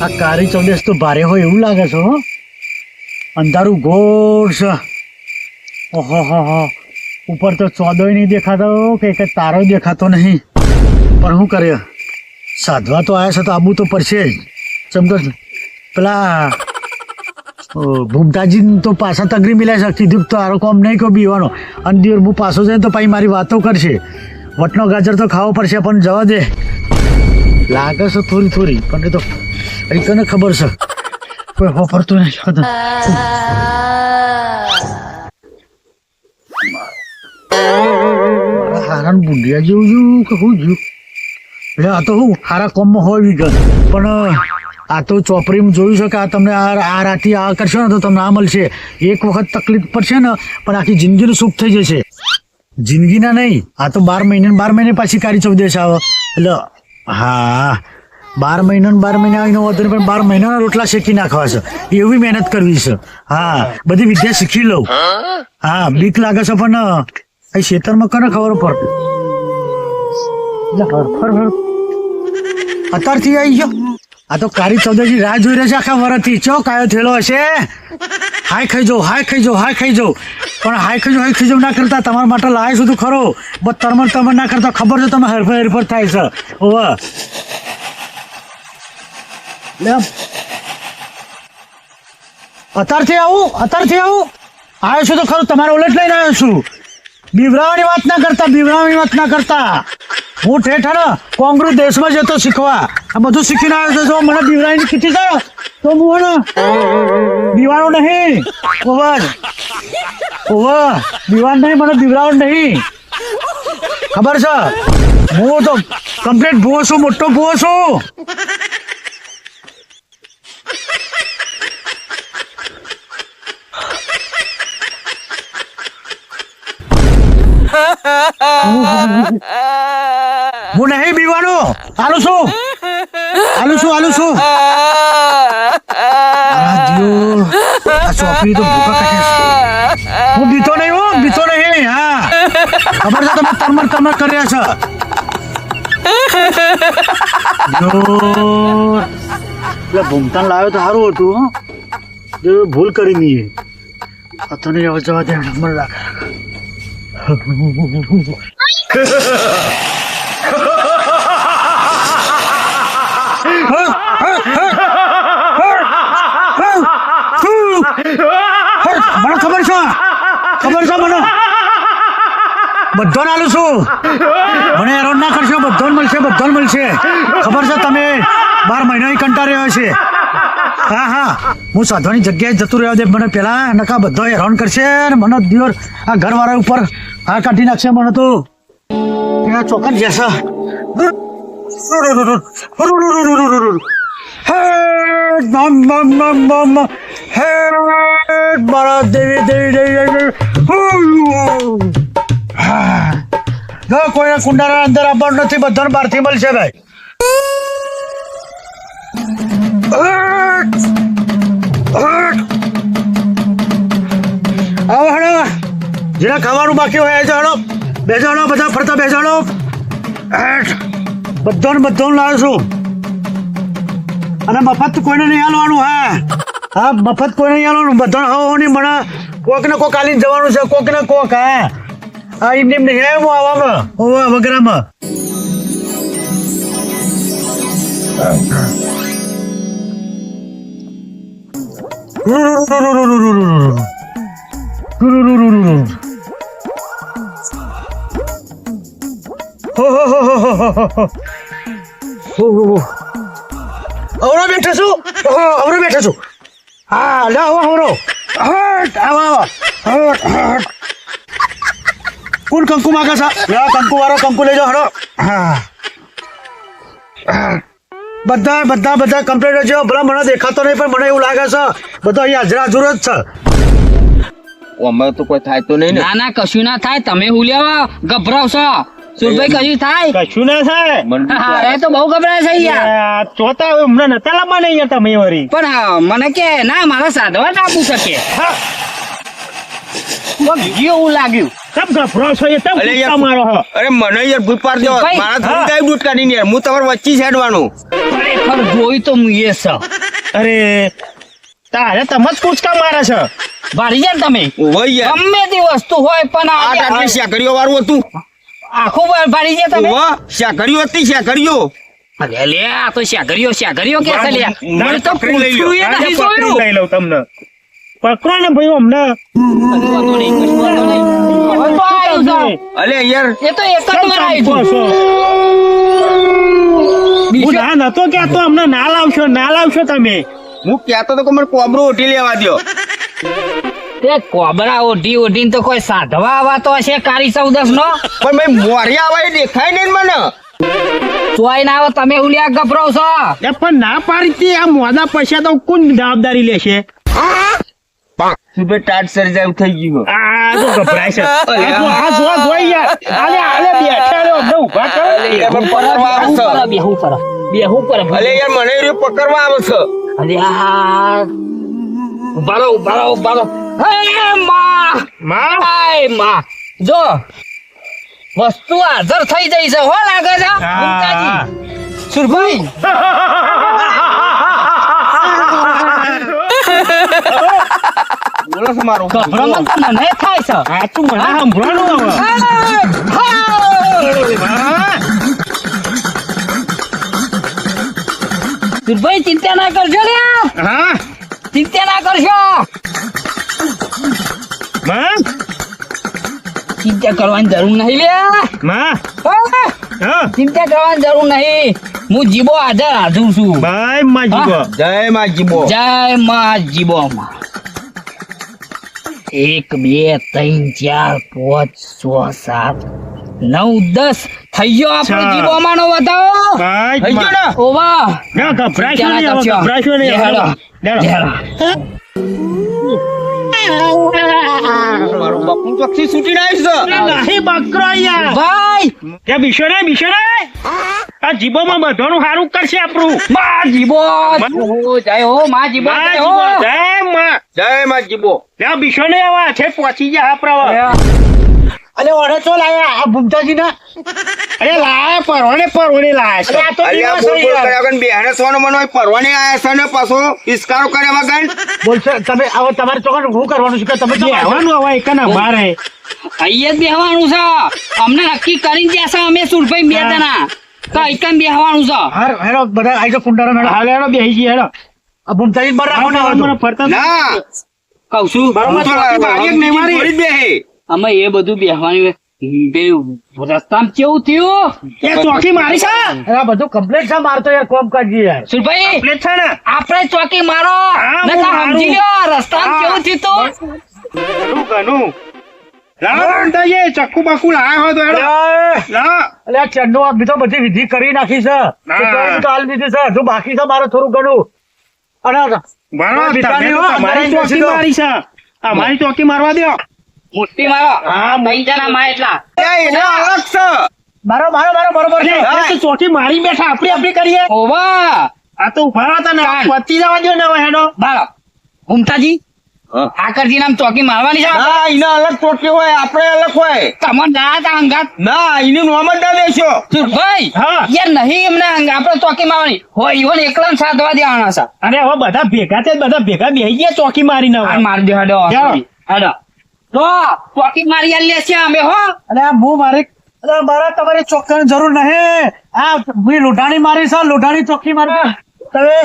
આ કાળી ચૌદેશ તો ભારે હોય એવું લાગે છે, હો. અંધારું ઘોર છે. ઓહો, હો હો. ઉપર તો ચોદોય નહીં દેખાતો, કે કે તારો દેખાતો નહીં. પણ શું કરે? સાધવા તો આવ્યા છે, તો આબુ તો પડશે જ. ચમ તો પેલા ભૂમતાજી તો પાછા તગરી મિલાય છે. કીધું તો આરો કોમ નહીં કહો બીવાનો. અને દિવસ હું પાછો જઈને તો પછી મારી વાતો કરશે. વટનો ગાજર તો ખાવો પડશે, પણ જવા દે. લાગે છે થોડી થોડી, પણ એ તો એ તને ખબર છે. કોઈ વાપરતું નહીં સાધન મારા હારા બુઢિયા જેવું જેવું કે શું જ્યું એટલે આ તો શું હારા કોમમાં હોય વિગત પણ આ તો ચોપડીમાં જોયું છે કે આ તમને આ રાતી આ કરશો ને તો તમને આ મળશે. એક વખત તકલીફ પડશે ને, પણ આખી જિંદગીનું સુખ થઈ જશે. જિંદગીના નહીં, આ તો બાર મહિને બાર મહિને પાછી કાઢી ચૌદેશ આવે. એટલે, હા બાર મહિના બાર મહિના આવીને વધુ પણ બાર મહિનાના રોટલા શેકી નાખવા છે. એવી મહેનત કરવી છે. હા, બધી વિદ્યા શીખી લઉં. હા, બીક લાગે છે, પણ અહીં ખેતરમાં કરે ખબર પડે? એટલે હરફર હર અત્યારથી આવી ગયો. આ તો કારી ચૌદરજી રાહ જોઈ રહ્યા છે આખા વરસથી ચો, કાયો થયેલો હશે? હાય ખાઈ જાઉં હાય ખાઈ જાઉં હાય ખાઈ જાઉં પણ હાય ખાઈ જાઉં હાય ખાઈ જાઉં ના કરતા તમારા માટે લાય છું ખરો. બસ તરમણ તરમણ ના કરતા ખબર છે તમે હરફર હરફર થાય છે. ઓવા. લે અત્યારથી આવું અત્યારથી આવું. આવ્યો છું તો ખરું, તમારે ઉલટ લઈને આવ્યો છું. બીવરાવાની વાત ના કરતા બીવરાવાની વાત ના કરતા. હું ઠેઠ કોંગ્રેસ દેશમાં જતો શીખવા. આ બધું શીખીને આવ્યો છું, જો મને બીવરાની કીધી જાય તો હું ને દીવાનો નહીં. ઓવર. ઓવર. દીવાન નહીં, મને બીવરાવ નહીં. ખબર છે? હું તો કમ્પ્લીટ ભૂવો છું, મોટો ભૂવો છું. હું નહીં બીવાનો આલું છું. આલું છું આલું છું. નહીં, હું, બીતો નહીં ખબર છે તમે તરમર તરમર કર્યા છો. ભૂમતાન લાવ્યો તો સારું હતું જે ભૂલ કરી નહીં આ તો હવે જવા દે રાખ. મને ખબર છે? ખબર છે મને બધો આલું છું મને હેરાન ના કરશો બધો મળશે બધો મળશે. ખબર છે? તમે બાર મહિના કંટા રહ્યો છે હા હા. હું સાધવાની જગ્યાએ જતું રહ્યો છે મને પેલા નકા બધો હેરાન કરશે ને મને દિવસ આ ઘરવાળા ઉપર હા કાઢી નાખશે મને તો. ત્યાં ચોકન જશે કોઈને કુંડારા અંદર આવવાનું નથી, બધાને બહારથી મળશે ભાઈ. આવો હડો જેને ખાવાનું બાકી હોય છે જાણો. બેસાડો બધા ફરતા બેસાડો બધાને બધાને લાવું લાવશું. અને મફત કોઈને નહીં હાલવાનું, હા. હા, મફત કોઈને નહીં હાલવાનું. બધા હવો નહીં મને કોક ને કોક આલીને જવાનું છે, કોક ને કોક, હા. હા એમ એમ નહીં હું આવામાં? હોવા, વગેરેમાં. અવરો બેઠો છું? અવરો બેઠો છું. હા, લે, આવો, અવરો. કોણ કંકુ માગે છે? કંકુ વાળો કંકુ લેજો હડો હા. બધા બધા બધા કમ્પ્લીટ છે ભલે મને દેખાતો નહીં પણ મને એવું લાગે છે બધા અહીંયા હાજરા હાજર જ છે. અમારે તો કોઈ થાય તો નહીં ના. ના કશું ના થાય. તમે હુલ્યા ગભરાવશો? સુરભાઈ કશું થાય? કશું ના થાય. અરે હા, એ તો બહુ ગભરાય છે યાર ચોતા હમણાં નતા લાવવા નહીં તમે વરી પણ હા, મને કે ના મારા સાધવા ના આપું શકે. એવું લાગ્યું. તમ ગભરો છો એ તમ અલે મારો હો? અરે મને યાર ભૂત પાડ દો મારા થોડી કઈ દૂધ કાઢીને યાર હું તમારે વચ્ચે જ ખરેખર જોઈ તો હું એ છે. અરે તારે તમે જ કૂચકા મારે છે. ભારી જાય તમે? ઓય યાર. ગમે તે વસ્તુ હોય પણ આ આટલી શાકરીઓ વાળું હતું. આખું ભારી જાય તમે? ઓવા શાકરીઓ હતી શાકરીઓ અલે લે આ તો શાઘરીઓ કે છે લે. મને મને તો પકડી લઈ લ્યો. પૂછ્યું એ આજે જોયું. લઈ લઉં તમને. પકડો ને ભાઈ અમને. આવ્યું. અલે યાર. એ તો એક જ વાર છો? હું ના નતો કહેતો અમને ના લાવશો ના લાવશો તમે. હું કહેતો તો કે મને કોબરો ઓટી લેવા દો તે કોબરા ઓઢી ઓઢીને તો કોઈ સાધવા આવાતો હશે કારી ચૌદસ નો પણ ભાઈ મોરી આવા દેખાય નહીં મને. ચોય ના આવે તમે ઉલિયા ગભરાવ છો એ પણ ના પાડી આ મોદા પૈસા તો કોણ જવાબદારી લેશે? ભાઈ ટાટ સર્જાય એવું થઈ ગયું આ તો ગભરાય છે. અરે આ જો, જો, યાર. આલે, આલે બેઠા રહ્યો, અમને ઊભા કરો. પણ પકડવા આવે છે. બેહું પર બેહું પર અલે યાર મને એ પકડવા આવે છે. અલે આ ઊભા રહો ઊભા રહો ઊભા રહો. હે માં. માં, આયમાં. જો વસ્તુ હાજર થઈ જઈ છે. હો લાગે છે સુરભાઈ. બોલો છે મારો. ગભરામણ તો મને થાય છે. આ તું મને સંભળાનું હવે. હા. સુરભાઈ ચિંતા ના કરશો લે હા? ચિંતા ના કરશો માં ચિંતા કરવાની જરૂર નહીં લે માં ચિંતા કરવાની જરૂર નહીં. હું જીબો હાજર હાજર છું. જય માં જીવો જય માં જીબો. જય માં જીબો માં એક બે ત્રણ ચાર પાંચ છ સાત નવ દસ થઈ ગયો આપણો ચાર. જીબો માનો બતાવો ભાઈ થઈ ગયો ને ઓવા ના ગભરાશો નહીં. ગભરાશો નહીં હવે. લેહાડો. લેહાડો. લેહાડો. બાપુ ચોકસી છૂટી નાખી નહીં બકરો યાર ભાઈ ત્યાં બીશો ને બીશો ને આ જીબોમાં બધાનું સારું કરશે આપણું. માં જીબો! જય હો માં જીબો જય હો! જય માં. જય માં જીબો. ત્યાં બીશો ને આવા છે પહોંચી ગયા આપણા અરે ઓરે તો આ ભૂમતાજી ના? અરે લાયા પરવાને પરવાને લાયા છે. આ તો બોલ બોલ કર્યા વગર બેહણે સોનો મનો પરવાને આયા છે ને પાછો ઇસ્કારો કર્યા વગર? બોલશો તમે આવો તમારે ચોકન હું કરવાનું છે કે તમે તો આવવાનું હવે એકના બાર હે અહીંયા જ બેહવાનું છે. અમને નક્કી કરીને જ્યાં છે અમે સુરભાઈ બે. જણા? તો અહીંયા બેહવાનું છે. હાર હેડો બધા આઈ તો ફુંડારો મેળો. હાલે હેડો બેહી જઈએ હેડો. આ ભૂમતાજી બર રાખો ને મને ફરતા ના. કઉ છું. બરોબર તો મારી એક નહીં મારી. બેહે. અમે એ બધું બેહવાનું પેલું રસ્તામાં કેવું થયું? એ ચોકી મારી છે? આ બધું કમ્પ્લેટ છે મારતો યાર કોમ કરજી યાર. સુરભાઈ કમ્પ્લેટ છે ને? આપણે ચોકી મારો. હા, નકર સમજી લ્યો રસ્તામાં કેવું થયું ઘણું ઘણું લાવો ભૂમતાજી ચક્કુ બક્કુ લાયા હોય તો ચંદુ આ બીજો બધી વિધિ કરી નાખી છે. ના. તો તો છે. હજુ બાકી છે મારો થોડું ઘણું. અને તમારી ચોકી મારી છે. અમારી ચોકી મારવા દો મોટી મારો. હા, જણા માં એટલા. એ એને અલગ છે. મારો મારો મારો બરોબર છે તો ચોકી મારી બેઠા આપણી આપણી કરીએ. ઓવા આ તો ઊભા હતા ને ચાલ. જવા દો ને હવે હેડો. બાળો ઉમતાજી હા. આકરજી નામ ચોકી મારવાની છે. ના એને અલગ ચોકી હોય આપણે અલગ હોય. તમે ના તા અંગાત. ના એનું નામ જ ના દેશો ભાઈ હા. યાર નહીં એમને અંગા આપણે ચોકી મારવાની. હોય ઈવન એકલા સાધવા દેવાના છે. અરે હવે બધા ભેગા છે બધા ભેગા બેહી ગયા ચોકી મારીને મારી દે હેડો. હેડો. તો ચોકી મારી આલી લેશે અમે હો. અને હું મારી અરે મારા તમારી ચોક્કસ જરૂર નહીં. આ મેં લોઢાણી મારી છે લોઢાણી ચોખ્ખી મારી તમે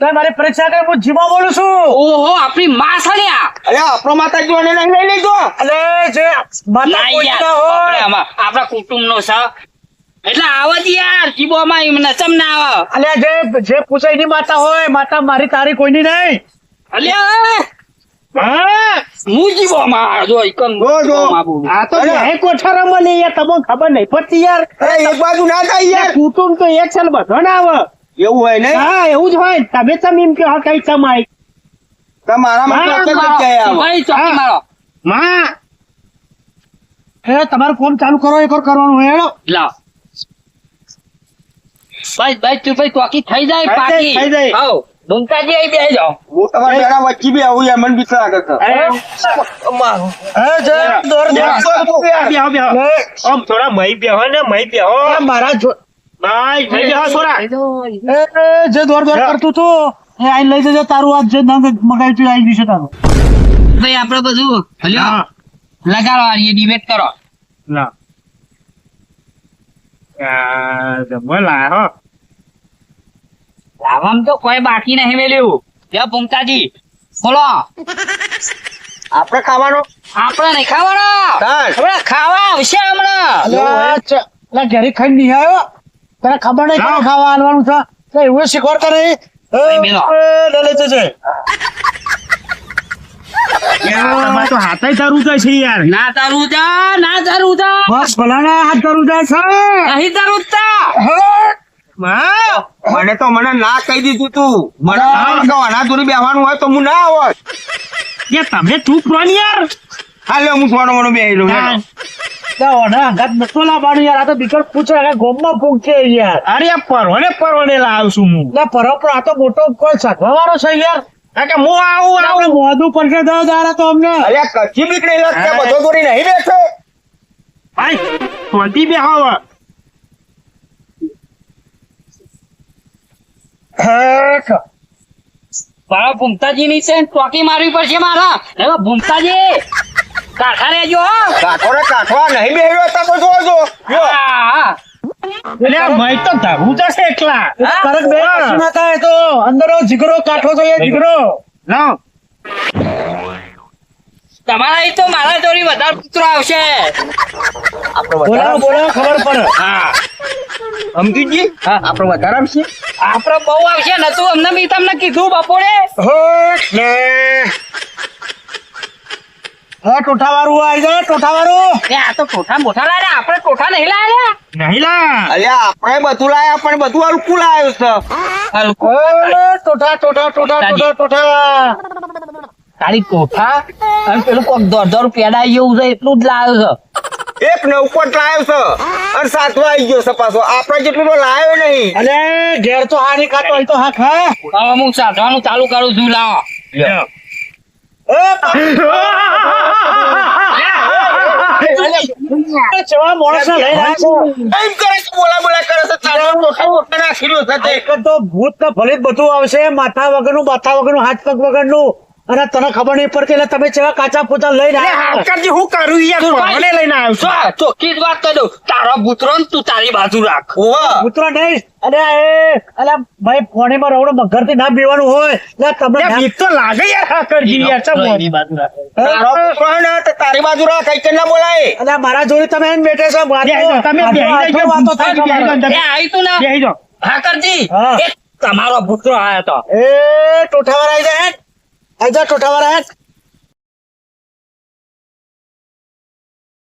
તમે મારી પરીક્ષા કરી હું જીવા બોલું છું. ઓહો આપણી માં સળ્યા અરે આપણો માતાજી એને નહીં લઈ લેજો અને જે માતા કોઈ ના હોય. આપણા કુટુંબ નો છે. એટલે આવો જ યાર જીબોમાં એમને ચમ ના આવે. અને જે જે પૂછે એની માતા હોય માતા મારી તારી કોઈની નહીં. અલ્યા હા હું જો ઈકન જો, જો. જીબોમાં બોલું. આ તો અરે. બે કોઠારામાં લે તમને ખબર નહીં પડતી યાર. અરે એક બાજુ ના થાય યાર. કુટુંબ તો એક સાલ બધો ના આવે. એવું હોય ને હા એવું જ હોય તમે તમે એમ કહો કઈ સમાય તમારા માટે હા, અત્યારે આવો. ભાઈ ચોકી મારો. માં. એ તમારું ફોન ચાલુ કરો એક કરવાનું હોય હેડો. લાવ ભાઈ બસ તું ભાઈ ચોકી થઈ જાય પાકી થઈ જાય. ભૂમતાજી આવી બેસી જાઓ. હું તમારા બેડા વચ્ચે બી આવું યાર મને બીક લાગે છે એ જય દોર દોર. બેહો બેહો આમ થોડા મહી બેહો ને મહી બેહો. મારા જો ભાઈ મહી બેહો છોરા. એ જે દોર દોર કરતું તું. એ આઈ લઈ જજો તારું આજ જે નંગ મગાવી તું આઈ જશે તારું. ભાઈ આપણે બધું હલ્યો? લગાડો આ ડિબેટ કરો. ના આ જમવા લાયા હો. લાવવામાં તો કોઈ બાકી નહીં મેલ્યું. લ્યો ભૂમતાજી બોલો. આપણે ખાવાનો? આપણે નહીં ખાવાનો. હમણાં ખાવા આવશે હમણાં. ઘેરી ખાઈને નહીં આવ્યો? તને ખબર નહીં કોણ ખાવા આવવાનું છે? એવું શીખવાડતા નહીં તો હાથે તારું છે યાર. ના તારું જા ના તારું જા. બસ ભલાના હાથ તારું જાય છે. નહીં તારું જા મને તો મને ના કહી દીધું તું. મને જોડે બેહવાનું હોય તો હું ના આવત તમે ચૂપ રહો યાર. હાલે હું થોડો મને બેહી લઉં મોઢું પડશે દસ દાડા તો અમને અલ્યા કચ્છી બીક નહીં લાગતી આ બધો દોરી નહીં બેઠો ભાઈ શાંતિ બેહો હવે. મારા ભૂમતાજી ની છે ટોકી મારવી પડશે મારા. હવે ભૂમતાજી. કાઠા કાઠો નહીં બેહ્યો તો જોજો જો. એટલે તો ધરું જશે એકલા. કરક બે. ના થાય તો? અંદરનો જીગરો કાઠો જોઈએ એ જીગરો. લાવ તમારા અહીં તો મારા જોડી વધારે પુત્રો આવશે. આપણે બોલાવો વધારે બોલાવો ખબર પડે. હા. સમજીજી આપણે વધારે આવશે? આપડે બહુ આવશે નતું અમને બી તમને કીધું બપોરે. ને. હા ટોઠા વાળું આવી જાય ટોઠા વાળું એ આ તો ટોઠા મોઠા લાયા આપણે ટોઠા નહીં લાયા. નહીં લા અલ્યા આપણે બધું લાયા પણ બધું હલકું લાવ્યું છે. હલકો ટોઠા ટોઠા ટોઠા ટોઠા ટોઠા ખાલી કોઠા અને પેલું કોક દોઢ દોઢ પેડા જેવું છે એટલું જ લાવ્યો છે. એક નવકોટ લાવ્યો છે. અને સાતવા આવી ગયો છે પાછો. આપણે જેટલું તો લાવ્યો નહીં. અને ઘેર તો હારી ખાતો હોય તો હા? ખા હવે હું સાધવાનું ચાલુ કરું છું લાવો. લ્યો. એ ચવા માણસ લઈ રહ્યા છો. એમ કરે છે બોલા બોલા કરે છે તારો મોટો મોટો નાખી રહ્યો છે તે. એક તો ભૂત ભલે બધું આવશે માથા વગરનું માથા વગરનું હાથ પગ વગરનું. અને તને ખબર નહીં પડતી એટલે તમે જેવા કાચા પોતા લઈને. હાલકાજી હું કરું યાર પરવને લઈને આવ્યો છું. ચોખ્ખી જ વાત કરું તારો પુત્ર તું તારી બાજુ રાખ. પુત્ર નહીં. અરે એ અલા ભાઈ પોણીમાં રવડો મગરથી ના પીવાનું હોય. એટલે તમને બીક તો લાગે યાર હાકરજી યાર ચમ મારી બાજુ રાખ. તારો પુત્ર હે ને તો તારી બાજુ રાખ કઈ કે ના બોલાય? અલા મારા જોડે તમે એમ બેઠે છો વાતો- તમે બેહી જાઓ, વાતો થાય બેહી. એ તું ના. બેહી જો હાકરજી. તમારો પુત્ર આયો તો. એ ટોઠાવાર આવી જાય આવી જા ટોઠાવાર આયા